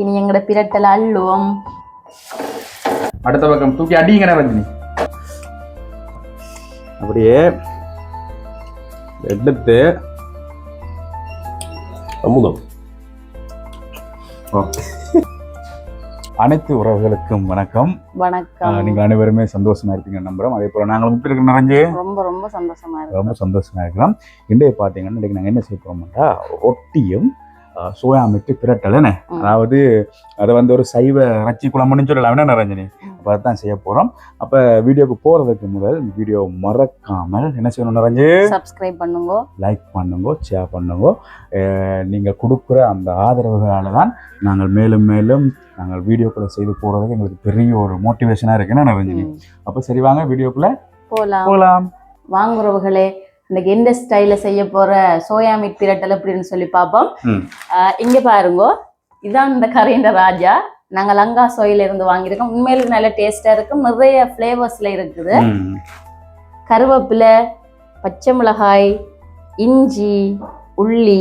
இனி எங்கட பிரட்டல அள்ளுவோம். அடுத்த பக்கம் தூக்கி அடிங்கிற ரஞ்சினி அப்படியே எடுத்து அமுதம். அனைத்து உறவுகளுக்கும் வணக்கம். வணக்கம். நீங்கள் அனைவருமே சந்தோஷமா இருப்பீங்க நம்புறோம். அதே போல நாங்கள் முப்பி இருக்கிற நிறைஞ்சு ரொம்ப ரொம்ப சந்தோஷமா இருக்கு ரொம்ப சந்தோஷமா இருக்கலாம் இன்றைய பார்த்தீங்கன்னா இன்றைக்கு நாங்கள் என்ன செய்ய போகிறோம்னா ரொட்டியும் ஆஹ் சோயா மிட்டு பிரட்டலன்னு ம். அதாவது அதை வந்து ஒரு சைவ ரச்சி குழம்புன்னு சொல்லலாம் என்ன ரஞ்சனி அப்போ அதான் செய்ய போகிறோம் அப்போ வீடியோக்கு போகிறதுக்கு முதல் வீடியோ மறக்காமல் என்ன செய்யணும் நிறைஞ்சு? சப்ஸ்கிரைப் பண்ணுங்க. லைக் பண்ணுங்க ஷேர் பண்ணுங்க. நீங்கள் கொடுக்குற அந்த ஆதரவுகளால் தான் நாங்கள் மேலும் மேலும் நாங்கள் வீடியோக்களை செய்து போகிறதுக்கு எங்களுக்கு பெரிய ஒரு மோட்டிவேஷனாக இருக்குன்னு ம். அப்போ சரி வாங்க வீடியோக்குள்ளே போலாம். போகலாம் வாங்குறவர்களே இன்னைக்கு எந்த ஸ்டைல செய்ய போற சோயா மீட் பிரட்டல் அப்படின்னு சொல்லி பார்ப்போம். இங்க பாருங்க. இதான் இந்த கரையின் ராஜா. நாங்க லங்கா சோயில இருந்து வாங்கியிருக்கோம். உண்மையில நல்ல டேஸ்டா இருக்கும். நிறைய ஃப்ளேவர்ஸ்ல இருக்குது. கருவேப்பிலை பச்சை மிளகாய் இஞ்சி உள்ளி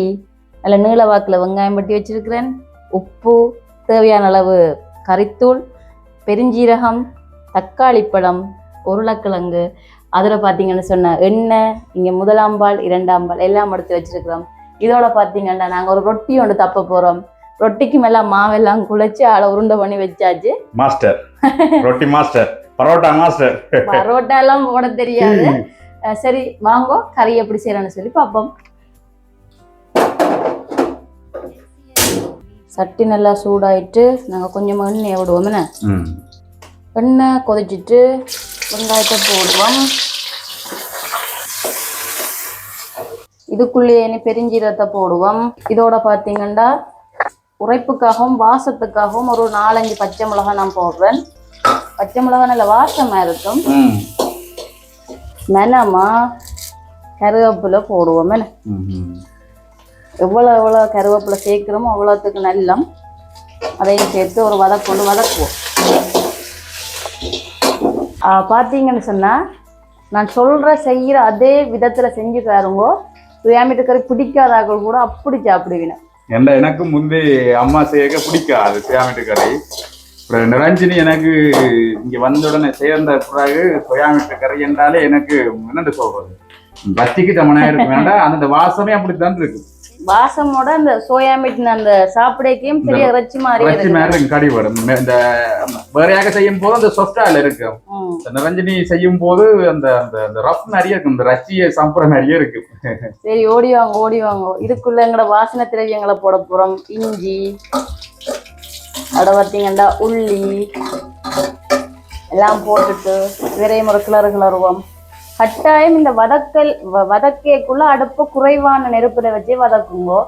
நல்ல நீள வாக்குல வெங்காயம் வெட்டி வச்சிருக்கிறேன். உப்பு தேவையான அளவு கறித்தூள் பெருஞ்சீரகம் தக்காளி பழம் உருளைக்கிழங்கு. அதில் பார்த்தீங்கன்னு சொன்ன எண்ணெய் இங்கே முதலாம் பால் இரண்டாம் பால் எல்லாம் எடுத்து வச்சிருக்கிறோம். இதோட பார்த்தீங்கன்னா நாங்கள் ஒரு ரொட்டி ஒன்று தப்ப போகிறோம் ரொட்டிக்கு மேலே மாவெல்லாம் குழைச்சி அதை உருண்டை பண்ணி வச்சாச்சு. மாஸ்டர். ரொட்டி மாஸ்டர். பரோட்டா மாஸ்டர். பரோட்டா எல்லாம் போட தெரியாது. சரி வாங்கோ. கறி எப்படி செய்யறேன்னு சொல்லி பார்ப்போம் சட்டி நல்லா சூடாயிட்டு நாங்கள் கொஞ்சமாக எண்ணெய் விடுவோம் என்ன? ம். எண்ணெய் கொதிச்சிட்டு வெங்காயத்தை போடுவோம். இதுக்குள்ளேயே இனி பெருஞ்சீரகத்தை போடுவோம் இதோட பார்த்தீங்கன்னா உரைப்புக்காகவும் வாசத்துக்காகவும் ஒரு நாலஞ்சு பச்சை மிளகாய் நான் போடுறேன் பச்சை மிளகாய் நல்ல வாசமாக இருக்கும். மெனமா கருவேப்பிலை போடுவோம் என்ன ம். ம். எவ்வளோ எவ்வளோ கருவேப்பிலை சேர்க்குறோமோ அவ்வளோத்துக்கு நல்லம் அதையும் சேர்த்து ஒரு வதக்கொண்டு வதக்குவோம் பார்த்தீங்கன்னு சொன்னால் நான் சொல்கிற செய்கிற அதே விதத்தில் செஞ்சு பாருங்கோ சுயாமிட்டு கறி பிடிக்காதாக்கள் கூட அப்படி சாப்பிடுவீங்க என்ன எனக்கு முந்தி அம்மா செய்யக்க பிடிக்காது சோயாமீட்டு கறி அப்புறம் நிரஞ்சினி எனக்கு இங்க வந்த உடனே சேர்ந்த பிறகு சொயாமிட்டு கறி என்றாலே எனக்கு என்னண்டு சொல்றது? பத்திக்கு சமனா இருக்கு வேண்டாம் அந்த வாசமே அப்படித்தான் இருக்கு. வாசமோட அந்த சோயா மீட் அந்த சாப்பிடைக்கையும் பெரிய இறைச்சி மாதிரி இறைச்சி மாதிரி கறி வரும். இந்த வேறையாக செய்யும் போது அந்த சொஸ்டால இருக்கு. ம். இந்த நிரஞ்சனி செய்யும் போது அந்த அந்த அந்த ரஃப் நிறைய இருக்கு. இந்த ரச்சியை சாப்பிட்ற நிறைய இருக்கு. சரி ஓடி வாங்க ஓடி வாங்க. இதுக்குள்ள எங்களோட வாசனை திரவியங்களை போட போறோம். இஞ்சி அட பார்த்தீங்கன்னா உள்ளி எல்லாம் போட்டுட்டு விரையும் ஒரு கிளறு கிளறுவோம். கட்டாயம் இந்த வதக்கல் வதக்கேக்குள்ள அடுப்பு குறைவான நெருப்புல வச்சு வதக்குங்கோ.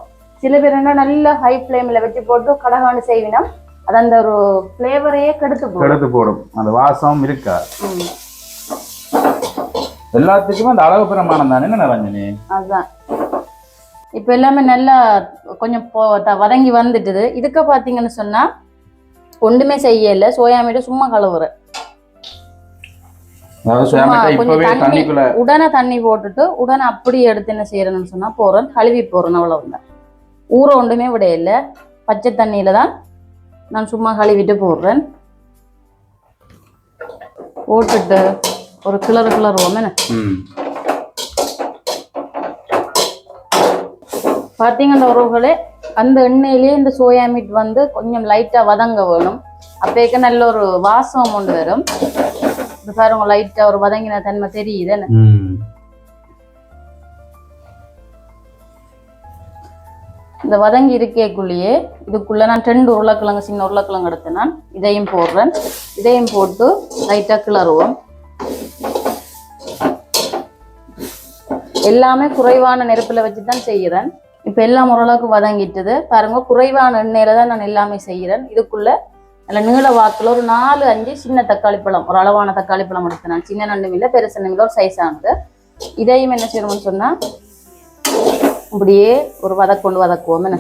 சில பேர் என்ன நல்ல ஹை ஃப்ளேம்ல வச்சு போட்டு கடகாண்டு செய்வினா அது அந்த ஒரு ஃப்ளேவரையே கெடுத்து போடும். எடுத்து போடும். அந்த வாசம் இருக்கா எல்லாத்துக்குமே அந்த அளவு பிரமாணம் தானே நிரஞ்சனி அதுதான் இப்போ எல்லாமே நல்லா கொஞ்சம் வதங்கி வந்துட்டுது. இதுக்கு பார்த்தீங்கன்னு சொன்னா ஒன்றுமே செய்யல. சோயா மீட்டு சும்மா கழுவுறேன். உடனே தண்ணி போட்டுட்டு உடனே அப்படியே எடுத்து என்ன செய்யறேன்னு சொன்னா போறேன் கழுவி போறேன் அவ்வளவுதான். ஊற ஒன்றுமே விட இல்லை. பச்சை தண்ணியில தான் நான் சும்மா கழுவிட்டு போடுறேன். போட்டுட்டு ஒரு கிளறு கிளறுவோம் என்ன. பார்த்தீங்கன்னா உறவுகளே அந்த எண்ணெயிலேயே இந்த சோயா மீட் வந்து கொஞ்சம் லைட்டா வதங்க வேணும். அப்பேக்க நல்ல ஒரு வாசம் கொண்டு வரும். இது பாருங்க லைட்டா ஒரு வதங்கின தன்மை தெரியுது. இந்த வதங்கி இருக்கேக்குள்ளேயே இதுக்குள்ள நான் ரெண்டு உருளைக்கிழங்கு சின்ன உருளைக்கிழங்கு எடுத்து நான் இதையும் போடுறேன். இதையும் போட்டு லைட்டா கிளறுவோம். எல்லாமே குறைவான நெருப்புல வச்சு தான் செய்கிறேன். இப்போ எல்லாம் ஓரளவுக்கு வதங்கிட்டுது. பாருங்க குறைவான எண்ணெயில தான் நான் எல்லாமே செய்கிறேன். இதுக்குள்ள நல்ல நீள வாக்குல ஒரு நாலு அஞ்சு சின்ன தக்காளி பழம் ஒரு அளவான தக்காளி பழம் எடுத்து நான். சின்ன நண்டு இல்லை பெருசு நண்டு ஒரு சைஸ் ஆனது. இதையும் என்ன செய்யணும்னு சொன்னா இப்படியே ஒரு வதக்கொண்டு வதக்குவோம் என்ன.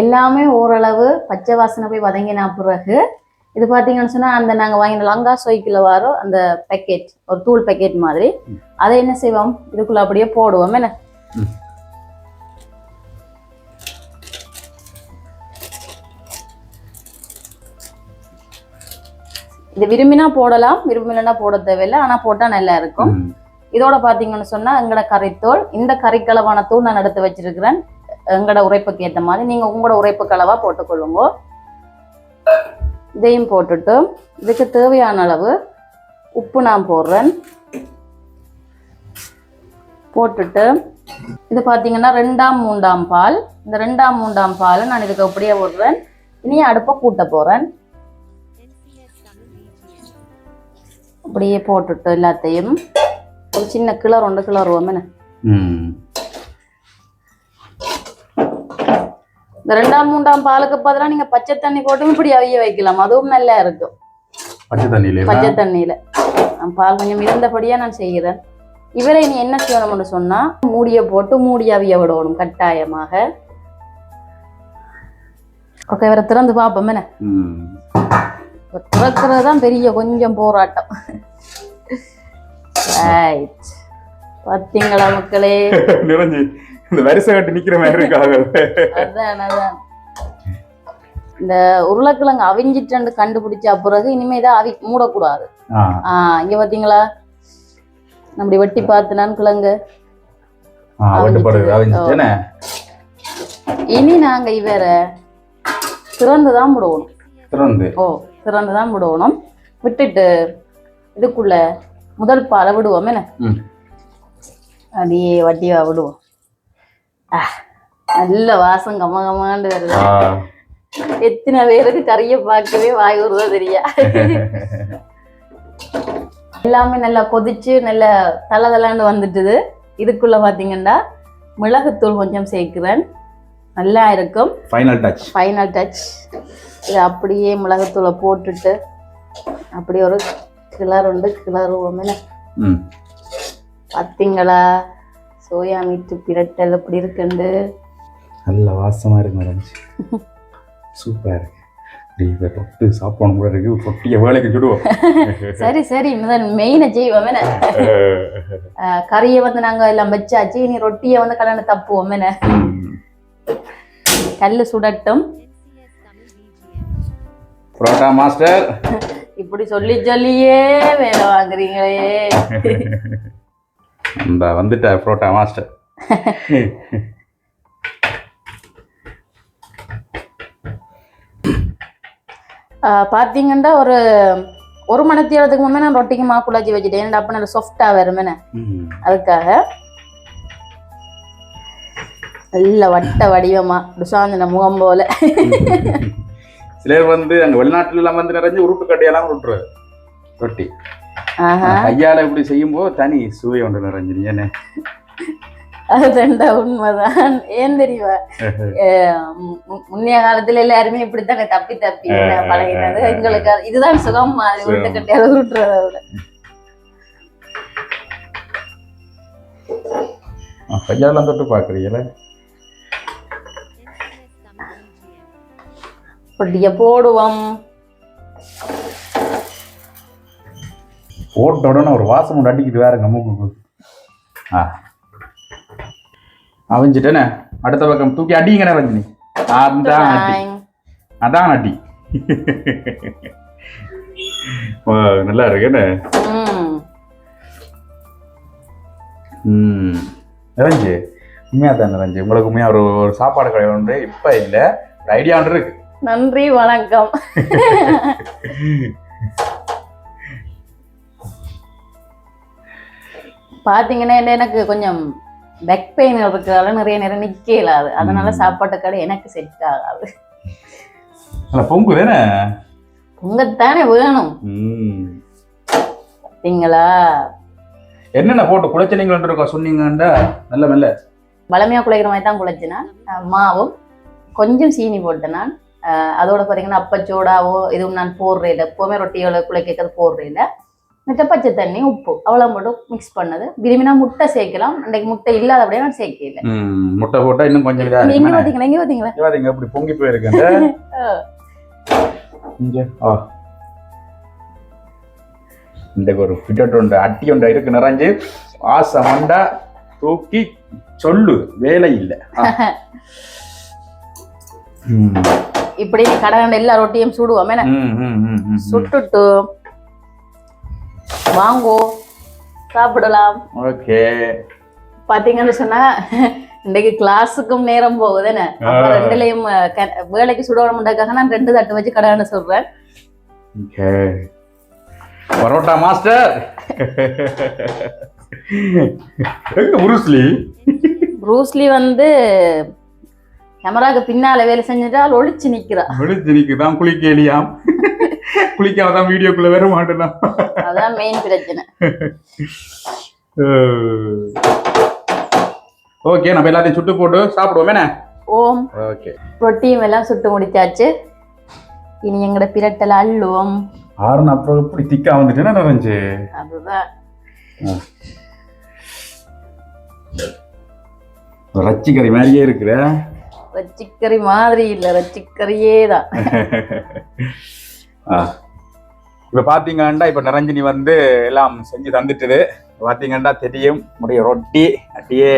எல்லாமே ஓரளவு பச்சை வாசனை போய் வதங்கின பிறகு இது பார்த்தீங்கன்னு சொன்னால் அந்த நாங்கள் வாங்கின லங்கா சோய்க்குள்ள வர அந்த பேக்கெட் ஒரு தூள் பேக்கெட் மாதிரி அதை என்ன செய்வோம்? இதுக்குள்ள அப்படியே போடுவோம் என்ன? இது விரும்பினா போடலாம் விரும்பலைன்னா போட தேவையில்லை ஆனா போட்டா நல்லா இருக்கும். இதோட பாத்தீங்கன்னு சொன்னா எங்கட கறித்தூள் இந்த கறிக்களவான தூள் நான் எடுத்து வச்சிருக்கிறேன். எங்கட உரைப்புக்கு ஏத்த மாதிரி நீங்க உங்களோட உரைப்பு கலவா போட்டுக்கொள்ளுங்க. இதையும் போட்டுட்டு இதுக்கு தேவையான அளவு உப்பு நான் போடுறேன். போட்டுட்டு இது பாத்தீங்கன்னா ரெண்டாம் மூன்றாம் பால். இந்த ரெண்டாம் மூன்றாம் பால் நான் இதுக்கு அப்படியே போடுறேன். இனி அடுப்பை கூட்ட போறேன். அப்படியே போட்டுட்டு எல்லாத்தையும் ஒரு சின்ன கிளர் ஒன்று கிளறுவோம் என்ன. இந்த ரெண்டாம் மூன்றாம் பாலுக்கு பதிலாக நீங்க பச்சை தண்ணி போட்டும் இப்படி அவிய வைக்கலாம். அதுவும் நல்லா இருக்கும். பச்சை தண்ணியில பச்சை தண்ணியில. நான் பால் கொஞ்சம் இருந்தபடியா நான் செய்கிறேன். இவரை நீ என்ன செய்யணும்னு சொன்னா மூடிய போட்டு மூடி அவிய விடணும் கட்டாயமாக. ஓகே இவரை திறந்து பார்ப்போம் என்ன? இவர் திறக்கிறது தான் பெரிய கொஞ்சம் போராட்டம். ரைட் பார்த்தீங்களா மக்களே? நிறைஞ்சு இந்த வரிசை கட்டி நிக்கிற மாதிரி இருக்காங்க அதான் அதான். இந்த உருளைக்கிழங்கு அவிஞ்சிட்டு கண்டுபிடிச்ச பிறகு இனிமே இதை அவி மூடக்கூடாது. ஆஹ் இங்க பாத்தீங்களா? நம்ம வெட்டி பார்த்துனான் கிழங்கு. இனி நாங்க இவர திறந்துதான் விடுவோம் திறந்து? ஓ. திறந்துதான் விடுவோம் விட்டுட்டு இதுக்குள்ள முதல் பாலை விடுவோம் என்ன. அப்படியே வட்டியா விடுவோம். நல்ல வாசம் கம கமாண்டு வருது. எத்தனை பேருக்கு கறியை பார்க்கவே வாய் வருதோ தெரியா? எல்லாமே நல்லா கொதிச்சு நல்ல தலை தலைன்னு வந்துட்டுது. இதுக்குள்ள பாத்தீங்கன்னா மிளகுத்தூள் கொஞ்சம் சேர்க்கிறேன். நல்லா இருக்கும். ஃபைனல் டச் ஃபைனல் டச் இது அப்படியே மிளகுத்தூளை போட்டுட்டு அப்படியே ஒரு கிளர் உண்டு கிளறுவோம் பார்த்தீங்களா? சோயா மீட்டு பிரட்டல் எப்படி இருக்குண்டு. நல்ல வாசமா இருக்கு மேடம். சூப்பரா இருக்கு. தொட்டு சாப்பிடணும் கூட இருக்கு. பொட்டிய வேலைக்கு சுடுவோம் சரி சரி. முதல் மெயினை செய்வோம் என்ன? கறியை வந்து நாங்க எல்லாம் வச்சாச்சு. இனி ரொட்டியை வந்து கல்யாணம் தப்புவோம் என்ன? ம். கல்லு சுடட்டும். புரோட்டா மாஸ்டர். இப்படி சொல்லி சொல்லியே வேலை வாங்குறீங்களே. இந்த வந்துட்ட புரோட்டா மாஸ்டர். அஹ் பாத்தீங்கன்னா ஒரு ஒரு மணித்தேரத்துக்கு முன்னே நான் ரொட்டிக்கு மாக்குள்ளாச்சி வச்சுட்டேன். ஏன்னா அப்ப நல்ல சாஃப்டா வருமே ம். அதுக்காக நல்ல வட்ட வடிவமா டுசாந்தின முகம் போல. சிலர் வந்து அங்க வெளிநாட்டுல எல்லாம் வந்து நிறைஞ்சு உருட்டு கட்டையெல்லாம் உருட்டுறது ரொட்டி. கையால இப்படி செய்யும்போது தனி சுவை ஒன்று நிறைஞ்சு என்ன அது ரெண்டா உண்மைதான். ஏன் தெரியுமா? முன்னைய காலத்துல எல்லாருமே இப்படித்தானே தப்பி தப்பி பழகினது. எங்களுக்கு இதுதான் சுகம். உருட்டு கட்டியால உருட்டுறத விட. கையாலாம் தொட்டு பாக்குறீங்களே அப்படியே போடுவோம். போட்ட உடனே ஒரு வாசம் ஒன்று அடிக்குது வேறங்க மூக்குக்கு. ஆ. அவிஞ்சிட்டேனே. அடுத்த பக்கம் தூக்கி அடிங்கண்ணே ரஞ்சினி. அதான் அடி. அதான் அடி. ஓ, நல்லா இருக்குன்னு ம். நிறைஞ்சு உண்மையாக தான் நிறைஞ்சு உங்களுக்கு உண்மையாக ஒரு ஒரு சாப்பாடு கடை ஒன்று இப்போ இல்லை ஒரு ஐடியா ஒன்று இருக்கு. நன்றி வணக்கம். பாத்தீங்கன்னா என்ன எனக்கு கொஞ்சம் பேக் பெயின் இருக்கிறதால நிறைய நேரம் நிக்க இயலாது அதனால. சாப்பாட்டு கடை எனக்கு செட் ஆகாது. பொங்கு தானே உங்கத்தானே வேணும். பார்த்தீங்களா என்னென்ன போட்டு குளைச்சலிங்கள் இருக்கா சொன்னீங்கண்டா? நல்ல மெல்ல. பழமையா குழைக்கிற மாதிரி தான் குழைச்சினான் மாவும் கொஞ்சம் சீனி போட்டேன் நான். அதோட பார்த்தீங்கன்னா அப்பச்சோடாவோ எதுவும் நான் போடுறேன் இல்லை. எப்போவுமே ரொட்டியோட குழைக்கிறது போடுறேன் இல்லை. மிச்ச பச்சை தண்ணி உப்பு அவ்வளோ மட்டும் மிக்ஸ் பண்ணது. விரும்பினா முட்டை சேர்க்கலாம். அன்றைக்கு முட்டை இல்லாதபடியே நான் சேர்க்கல. முட்டை போட்டா இன்னும் கொஞ்சம் இங்க. பார்த்தீங்களா இங்க பார்த்தீங்களா அப்படி பொங்கி போயிருக்கேன் இங்க ஆ இந்த ஒரு பிட்டட் உண்டு அட்டி உண்டு இருக்கு நிறைஞ்சு. ஆசை மண்டா தூக்கி சொல்லு வேலை இல்லை. இப்படி கடகண்ட எல்லா ரொட்டியும் சுடுவோம். என்ன? சுட்டுட்டு வாங்கோ சாப்பிடலாம். ஓகே. பாத்தீங்கன்னு சொன்னா இன்னைக்கு கிளாஸுக்கும் நேரம் போகுதுன்னு அப்ப ஆ. ரெண்டுலயும் வேலைக்கு சுடணும்ன்றதுக்காக நான் ரெண்டு தட்டு வச்சு கடைன்னு சொல்றேன் பரோட்டா மாஸ்டர். எங்க உருஸ்லி ப்ரூஸ்லி வந்து கேமராக்கு பின்னால வேலை செஞ்சுட்டால் ஒளிச்சு நிக்கிறா. விழுத்தினிக்கு தான் குளிக்கலியாம். குளிக்காம தான் வீடியோக்குள்ள வர மாட்டேனா? அதான் மெயின் பிரச்சனை. ஓகே நம்ம எல்லாத்தையும் சுட்டு போட்டு சாப்பிடுவோம் ஓம். ஓகே. ரொட்டியும் எல்லாம் சுட்டு முடிச்சாச்சு. இனி எங்கட பிரட்டல அள்ளுவோம். ஆறுன அப்புறம் இப்படி திக்கா வந்துட்டேன்னா நிறைஞ்சு அதுதான். ரச்சிக்கறி மாதிரியே இருக்கிற ரச்சிக்கறி மாதிரி இல்ல ரச்சிக்கறியே தான். ஆ. இப்ப பாத்தீங்கன்னா இப்ப நிரஞ்சினி வந்து எல்லாம் செஞ்சு தந்துட்டுது. பாத்தீங்கன்னா தெரியும் முடிய ரொட்டி அப்படியே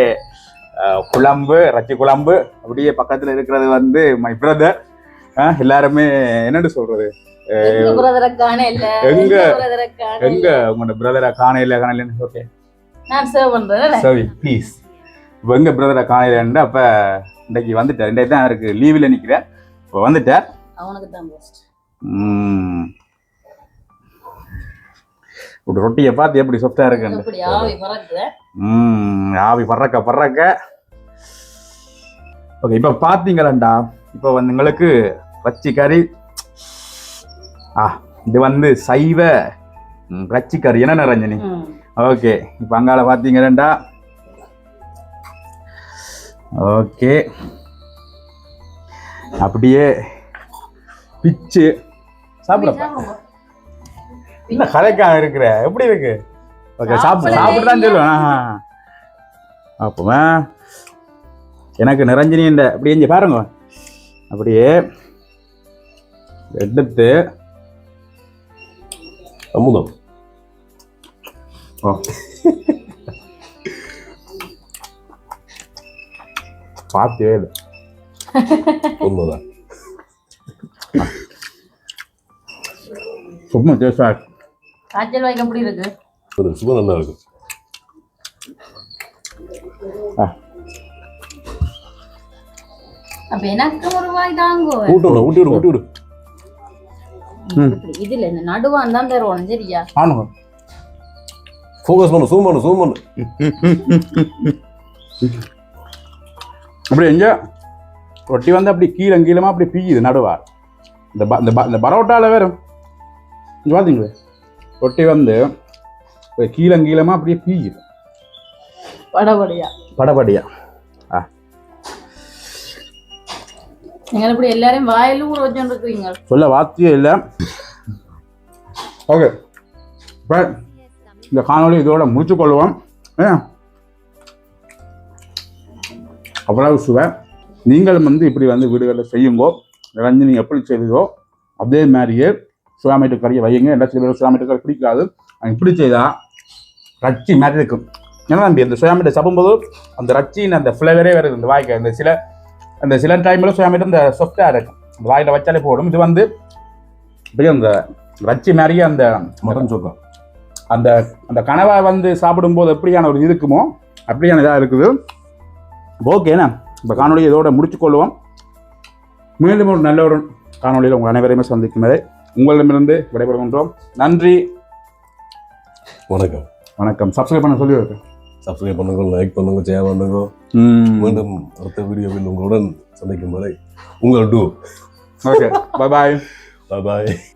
குழம்பு ரச்சி குழம்பு அப்படியே பக்கத்துல இருக்கிறது வந்து மை பிரதர் எல்லாருமே என்னன்னு சொல்றது? எங்க பிரதரை காண இல்ல எங்க? பிரதரை காண உங்களோட பிரதரை காணையில காணையிலன்னு ஓகே நான் சேவ் பண்றேன் சரி ப்ளீஸ் இப்போ எங்க பிரதரை காணையிலன்னு அப்ப இன்னைக்கு வந்துட்டார். இன்றைக்கு தான் இருக்கு லீவில் நிக்கிறேன். இப்போ வந்துட்டார். அவனுக்கு தான் போஸ்ட் ம். ஒரு ரொட்டியை பார்த்து எப்படி சொஃப்டா இருக்கு எப்படி ஆவி பறக்குது ம் ஆவி பறக்க பறக்க. ஓகே இப்போ பார்த்தீங்களாண்டா? இப்போ வந்து உங்களுக்கு ரச்சி கறி. ஆ இது வந்து சைவ ரச்சி கறி. என்ன ரஞ்சனி. ஓகே இப்போ அங்கால பார்த்தீங்களாண்டா? ஓகே. அப்படியே பிச்சு. சாப்பிடப்பா. இல்ல கதைக்கா இருக்கிற? எப்படி இருக்கு? ஓகே சாப்பிடு. சாப்பிடவே சாப்பிட்டு தான்? சொல்லுவேன் அப்போ எனக்கு நிரஞ்சனி இந்த அப்படி இங்கே பாருங்க. அப்படியே எடுத்து அமுதம். ஓ. பார்த்தே இல்லை. உண்மைதான். சும்மா இருக்கு காய்ச்சல் வாய்க்கு எப்படி இருக்கு? ஒரு சும்மா நல்லா இருக்கும் ஆ. அப்ப எனக்கு ஒரு வாய் தாங்கோ. ஊட்டி விடு ஊட்டி விடு ஊட்டி விடு. இதுல இந்த நடுவான் தான் தருவோம் சரியா? ஆனுங்க ஃபோக்கஸ் பண்ணு சூம் பண்ணு சூம் பண்ணு. அப்படி எங்க? ரொட்டி வந்து அப்படி கீழே கீழமா அப்படி பீயுது நடுவா. இந்த ப- இந்த ப- இந்த பரோட்டால வேறும் இங்க பார்த்தீங்களே ரொட்டி வந்து கீழே கீழமா அப்படியே பீயுது. படபடியா படபடியா ஆ. நீங்க இப்படி எல்லாரையும் வாயிலும் ஊற வச்சுட்டு இருக்கிறீங்க. சொல்ல வார்த்தையே இல்லை. ஓகே. இப்போ இந்த காணொளி இதோட முடிச்சு கொள்வோம் ஏன்? அவ்வளவு சுவை நீங்களும் வந்து இப்படி வந்து வீடுகளில் செய்யுங்கோ ரஞ்சினி எப்படி செய்ததோ அதே மாதிரியே சுவாமிட்டு கறியை வையுங்க. எல்லா சில பேர் சுவாமிட்டு கறி பிடிக்காது. இப்படி செய்தால் ரச்சி மாதிரி இருக்கும். ஏன்னா தம்பி அந்த சுயாமிட்ட சாப்பிடும்போது அந்த ரச்சின்னு அந்த ஃப்ளேவரே வருது இந்த வாய்க்கு அந்த சில அந்த சில டைமில் சுயாமிட்டு இந்த சொஃப்டாக இருக்கும். அந்த வாயில் வச்சாலே போடும் இது வந்து அப்படியே அந்த ரச்சி மாதிரியே அந்த மட்டன் சொக்கா. அந்த அந்த கனவா வந்து சாப்பிடும்போது எப்படியான ஒரு இருக்குமோ அப்படியான இதாக இருக்குது. ஓகேண்ணா இப்போ காணொலியை இதோட முடிச்சுக்கொள்வோம் மீண்டும் ஒரு நல்ல ஒரு காணொலியில் உங்கள் அனைவரையுமே சந்திக்கும் வரை உங்களிடமிருந்து விடைபெறுகின்றோம். நன்றி. வணக்கம். வணக்கம். சப்ஸ்கிரைப் பண்ண சொல்லி இருக்கேன் சப்ஸ்கிரைப் பண்ணுங்க லைக் பண்ணுங்க ஷேர் பண்ணுங்க. மீண்டும் அடுத்த வீடியோவில் உங்களுடன் சந்திக்கும் வரை உங்கள் டூ. ஓகே பாய் பாய் பாய்